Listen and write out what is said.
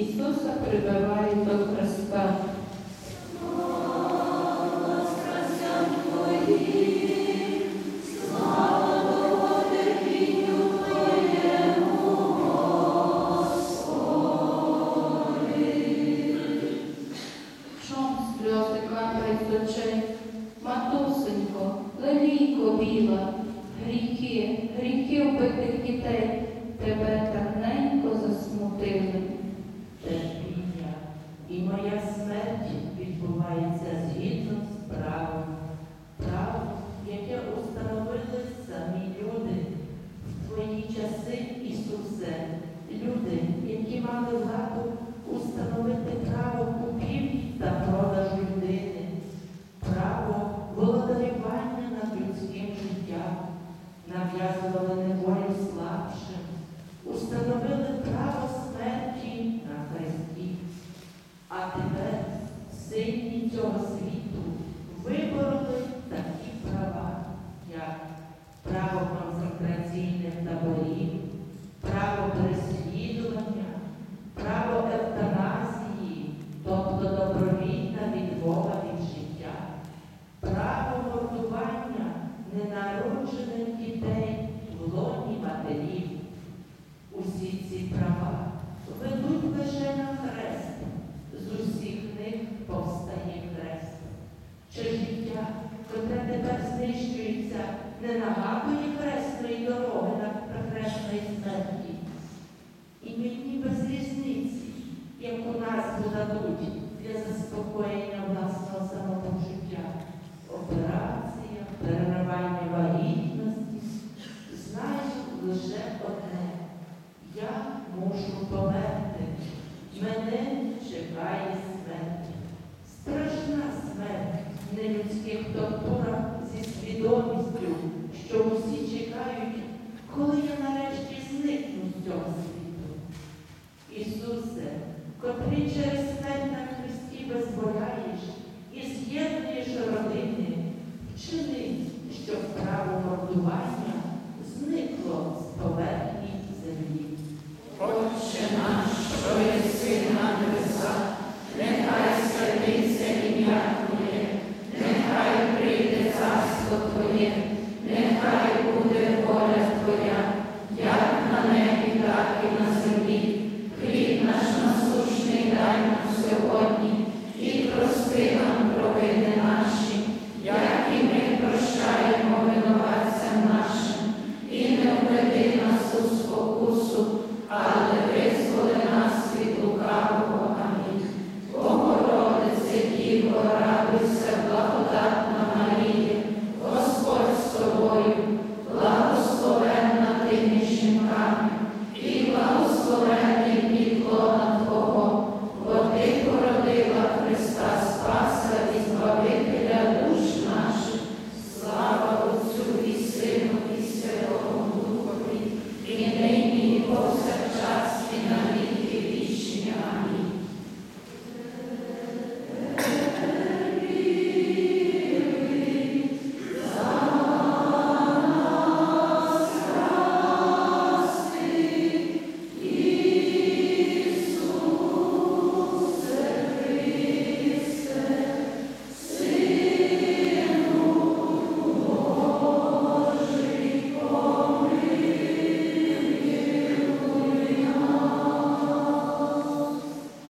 Ісуса прибивають до Христа. Гріхи, гріхи вбитих дітей тебе так ненько засмутили. Моя смерть відбувається концентраційних таборів, право переслідування, право евтаназії, тобто добровільна відмова від життя, право мордування ненароджених дітей в лоні матерів. Усі ці права ведуть лише на хрест, з усіх них повстає хрест. Чи життя, котре тепер знищується, не нагадує ти через смерть на Христі і з'єднуєш родини, вчини, щоб право мордування зникло з поверхні землі. Отче наш, що єси на небесах, нехай святиться ім'я нехай прийде царство нехай буде.